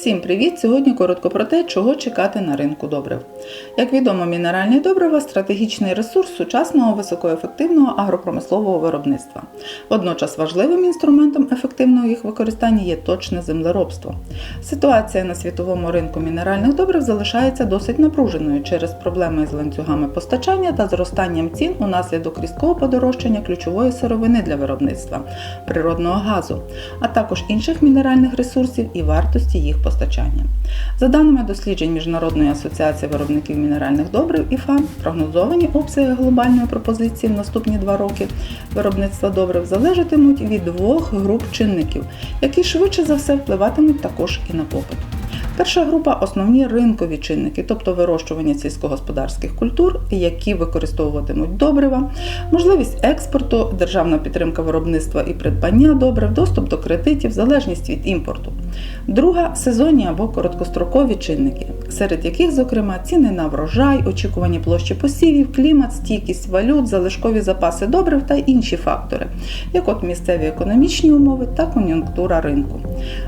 Всім привіт! Сьогодні коротко про те, чого чекати на ринку добрив. Як відомо, мінеральні добрива стратегічний ресурс сучасного високоефективного агропромислового виробництва. Водночас важливим інструментом ефективного їх використання є точне землеробство. Ситуація на світовому ринку мінеральних добрив залишається досить напруженою через проблеми з ланцюгами постачання та зростанням цін унаслідок різкого подорожчання ключової сировини для виробництва природного газу, а також інших мінеральних ресурсів і вартості їх постачання. За даними досліджень Міжнародної асоціації виробників мінеральних добрив ІФА, прогнозовані обсяги глобальної пропозиції в наступні два роки виробництва добрив залежатимуть від двох груп чинників, які швидше за все впливатимуть також і на попит. Перша група основні ринкові чинники, тобто вирощування сільськогосподарських культур, які використовуватимуть добрива, можливість експорту, державна підтримка виробництва і придбання добрив, доступ до кредитів, залежність від імпорту. Друга сезонні або короткострокові чинники, серед яких, зокрема, ціни на врожай, очікувані площі посівів, клімат, стійкість валют, залишкові запаси добрив та інші фактори, як от місцеві економічні умови та кон'юнктура ринку.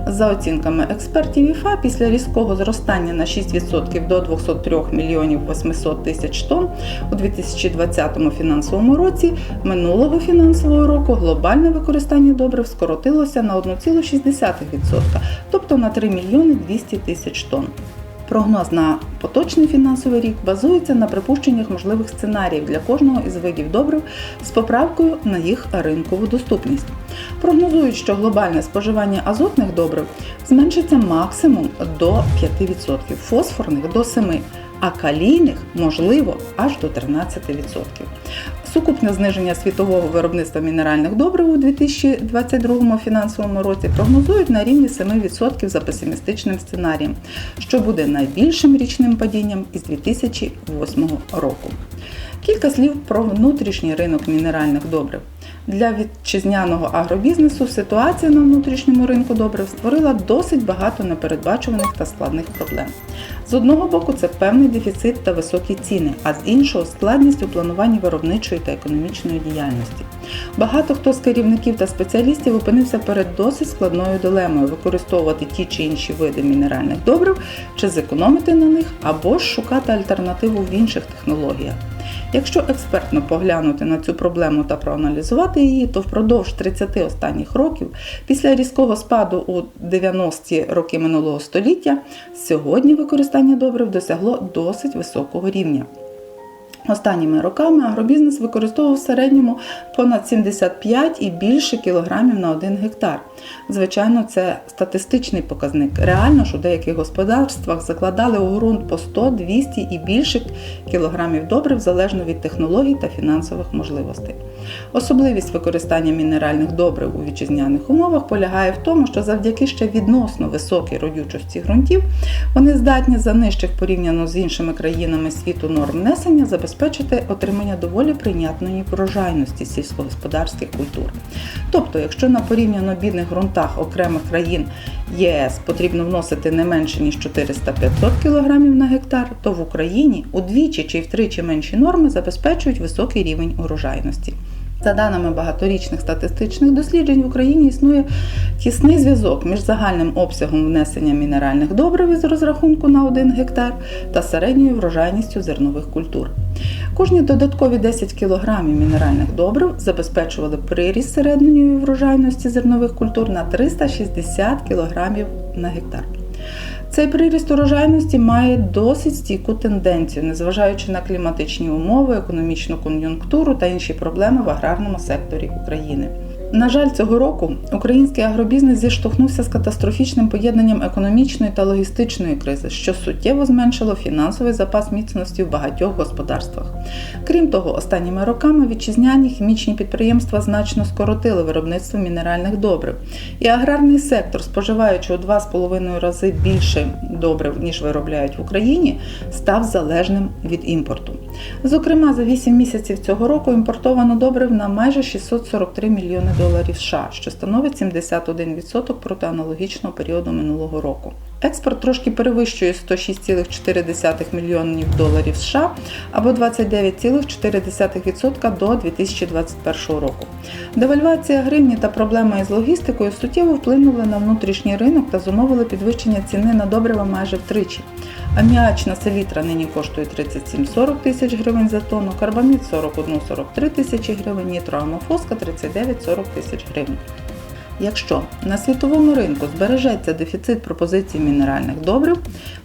За оцінками експертів ІФА, після різкого зростання на 6% до 203 мільйонів 800 тисяч тонн у 2020 фінансовому році минулого фінансового року глобальне використання добрив скоротилося на 1,6%, тобто на 3 мільйони 200 тисяч тонн. Прогноз на поточний фінансовий рік базується на припущеннях можливих сценаріїв для кожного із видів добрив з поправкою на їх ринкову доступність. Прогнозують, що глобальне споживання азотних добрив зменшиться максимум до 5%, фосфорних до 7%, а калійних можливо аж до 13%. Сукупне зниження світового виробництва мінеральних добрив у 2022 фінансовому році прогнозують на рівні 7% за песимістичним сценарієм, що буде найбільшим річним падінням із 2008 року. Кілька слів про внутрішній ринок мінеральних добрив. Для вітчизняного агробізнесу ситуація на внутрішньому ринку добрив створила досить багато непередбачуваних та складних проблем. З одного боку, це певний дефіцит та високі ціни, а з іншого складність у плануванні виробничої та економічної діяльності. Багато хто з керівників та спеціалістів опинився перед досить складною дилемою використовувати ті чи інші види мінеральних добрив, чи зекономити на них, або ж шукати альтернативу в інших технологіях. Якщо експертно поглянути на цю проблему та проаналізувати її, то впродовж 30 останніх років, після різкого спаду у 90-ті роки минулого століття, сьогодні використання добрив досягло досить високого рівня. Останніми роками агробізнес використовував в середньому понад 75 і більше кілограмів на один гектар. Звичайно, це статистичний показник. Реально ж у деяких господарствах закладали у ґрунт по 100, 200 і більше кілограмів добрив залежно від технологій та фінансових можливостей. Особливість використання мінеральних добрив у вітчизняних умовах полягає в тому, що завдяки ще відносно високій родючості ґрунтів вони здатні за нижчих порівняно з іншими країнами світу норм внесення забезпечити отримання доволі прийнятної врожайності сільськогосподарських культур. Тобто, якщо на порівняно бідних ґрунтах окремих країн ЄС потрібно вносити не менше ніж 400-500 кг на гектар, то в Україні удвічі чи втричі менші норми забезпечують високий рівень урожайності. За даними багаторічних статистичних досліджень, в Україні існує тісний зв'язок між загальним обсягом внесення мінеральних добрив із розрахунку на 1 гектар та середньою врожайністю зернових культур. Кожні додаткові 10 кг мінеральних добрив забезпечували приріст середньої врожайності зернових культур на 360 кг на гектар. Цей приріст урожайності має досить стійку тенденцію, незважаючи на кліматичні умови, економічну кон'юнктуру та інші проблеми в аграрному секторі України. На жаль, цього року український агробізнес зіштовхнувся з катастрофічним поєднанням економічної та логістичної кризи, що суттєво зменшило фінансовий запас міцності в багатьох господарствах. Крім того, останніми роками вітчизняні хімічні підприємства значно скоротили виробництво мінеральних добрив, і аграрний сектор, споживаючи у 2,5 рази більше добрив, ніж виробляють в Україні, став залежним від імпорту. Зокрема, за 8 місяців цього року імпортовано добрив на майже 643 мільйони доларів США, що становить 71% проти аналогічного періоду минулого року. Експорт трошки перевищує 106,4 мільйонів доларів США або 29,4% до 2021 року. Девальвація гривні та проблема із логістикою суттєво вплинули на внутрішній ринок та зумовили підвищення ціни на добрива майже втричі. Аміачна селітра нині коштує 37-40 тисяч гривень за тонну, карбамід 41-43 тисячі гривень, нітроамофоска 39-40 тисяч гривень. Якщо на світовому ринку збережеться дефіцит пропозицій мінеральних добрив,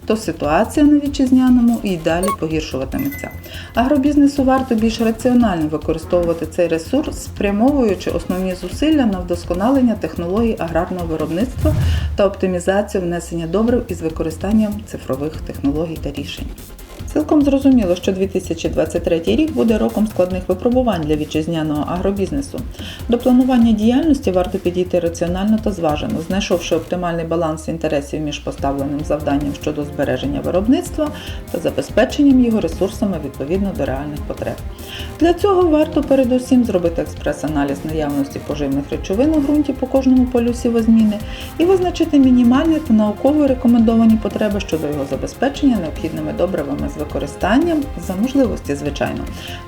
то ситуація на вітчизняному і далі погіршуватиметься. Агробізнесу варто більш раціонально використовувати цей ресурс, спрямовуючи основні зусилля на вдосконалення технологій аграрного виробництва та оптимізацію внесення добрив із використанням цифрових технологій та рішень. Цілком зрозуміло, що 2023 рік буде роком складних випробувань для вітчизняного агробізнесу. До планування діяльності варто підійти раціонально та зважено, знайшовши оптимальний баланс інтересів між поставленим завданням щодо збереження виробництва та забезпеченням його ресурсами відповідно до реальних потреб. Для цього варто передусім зробити експрес-аналіз наявності поживних речовин у ґрунті по кожному полю сівозміни і визначити мінімальні та науково рекомендовані потреби щодо його забезпечення необхідними добривами з використанням за можливості, звичайно,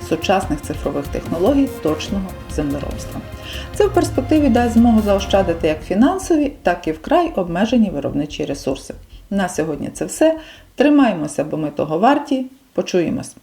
сучасних цифрових технологій точного землеробства. Це в перспективі дасть змогу заощадити як фінансові, так і вкрай обмежені виробничі ресурси. На сьогодні це все. Тримаємося, бо ми того варті. Почуємось!